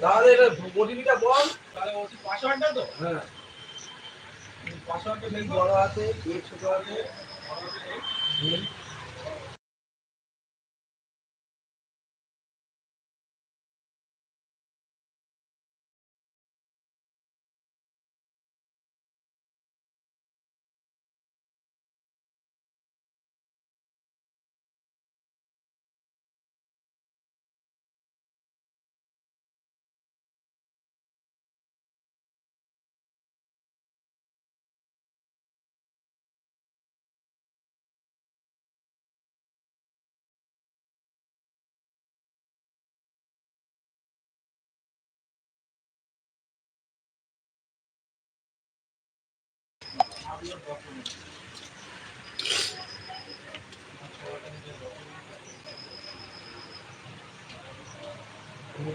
তাহলে এটা ওটিপিটা বল। তাহলে ওটি পাসওয়ার্ডটা তো? হ্যাঁ। পাসওয়ার্ডটা বড় আছে ছোট আছে।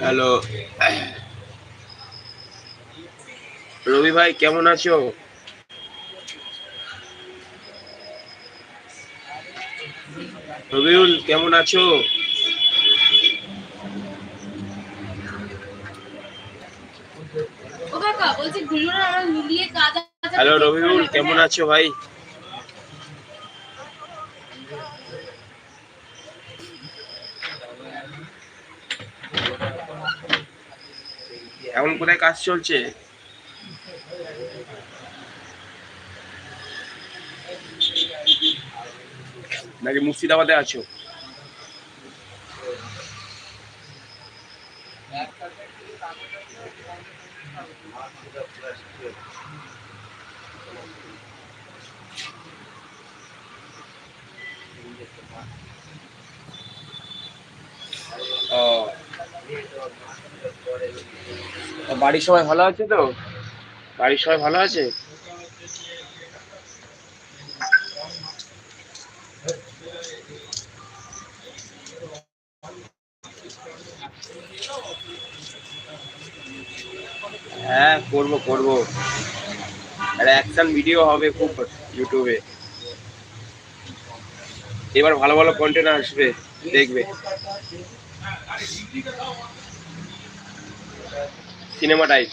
হ্যালো। রবি ভাই কেমন আছো? রবিউল কেমন আছো? বলছি ঘুরুন আমরা মিলিয়ে কাজ হ্যালো রবিউল কেমন আছো ভাই? এখন কোথায় কাজ চলছে? নাকি মুর্শিদাবাদে আছো? ও বাড়ির সবাই ভালো আছে তো? বাড়ির সবাই ভালো আছে? হ্যাঁ করব করব। একটা অ্যাকশন ভিডিও হবে খুব ইউটিউবে এবার ভালো ভালো কন্টেন্ট আসবে দেখবে। সিনেমা টাইপ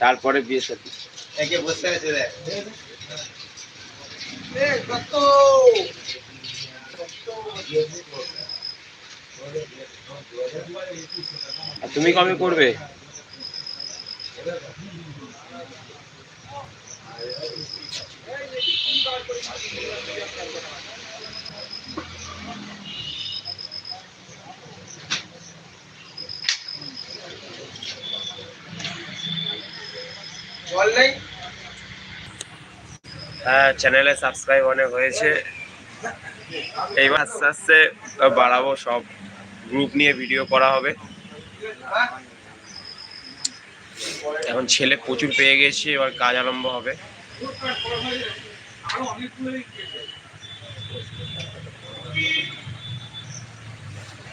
তারপরে বিয়ে সাথে। তুমি কবে করবে বল নাই হ্যাঁ চ্যানেলে সাবস্ক্রাইব অনেক হয়েছে। এইবার আস্তে আস্তে বাড়াবো সব গ্রুপ নিয়ে ভিডিও করা হবে। এখন ছেলে প্রচুর পেয়ে গেছি, এবার কাজ আরম্ভ হবে।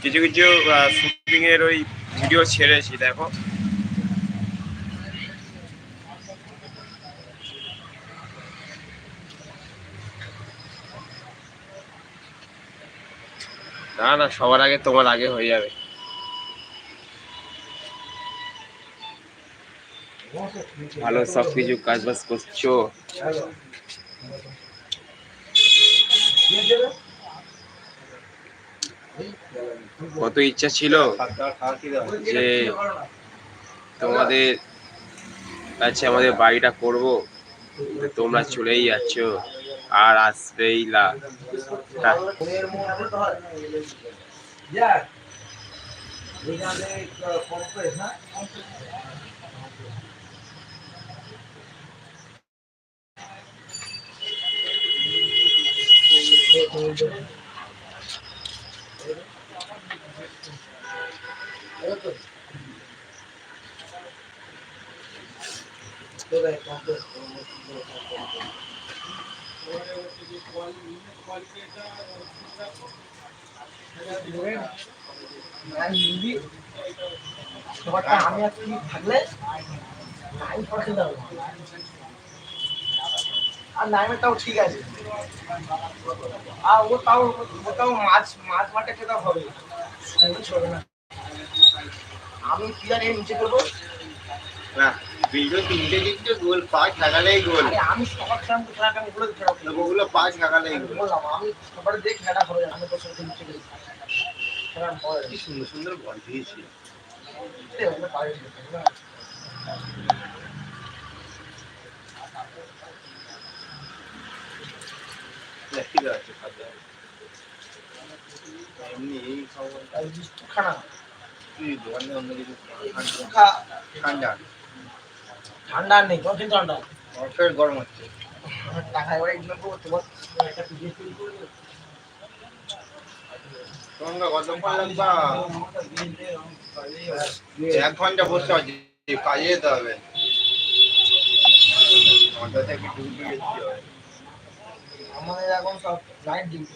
কিছু কিছু শুটিং এর ওই ভিডিও ছেড়েছি, দেখো। না না, সবার আগে তোমার আগে হয়ে যাবে। ভালো সব কিছু কাজ বাজ করছ? কত ইচ্ছা ছিল যে তোমাদের কাছে আমাদের বাড়িটা করব তোমরা চলেই যাচ্ছ আর আসবেই না হ্যাঁ, ফোনের মধ্যে তো হয়। যাক। এখানে কমপ্লেক্স না আমি আর তুমি থাকলে টাইম ফসে যাব আর নাইমেরটাও ঠিক আছে। আর ও তাও ও তাও মাছ মাছ মাঠে খেতে হবে। ছোট না। আমি পিলার এই নিচে করব? না ভিডিও তিনটে তিনটে গোল পাঁচ থাকালেই গোল। আমি সবার সঙ্গে খেলাটা আমি বলে খেলা ওগুলো পাঁচ থাকালেই গোল। বললাম আমি সবার দিয়ে খেলাটা হবে আমি তোর সাথে নিচে গেছি। কি সুন্দর সুন্দর বল দিয়েছি ওগুলো পারে না। ঠিক আছে খাতা এমনি এই কিছু ঠান্ডা ঠান্ডা নেই কখন ঠান্ডা অফের গরম হচ্ছে টাকা এবার ইগনোর করব তোমার এক ঘণ্টা বসতে হবে কাজে যেতে হবে আমাদের এখন সব নাইট ডিউটি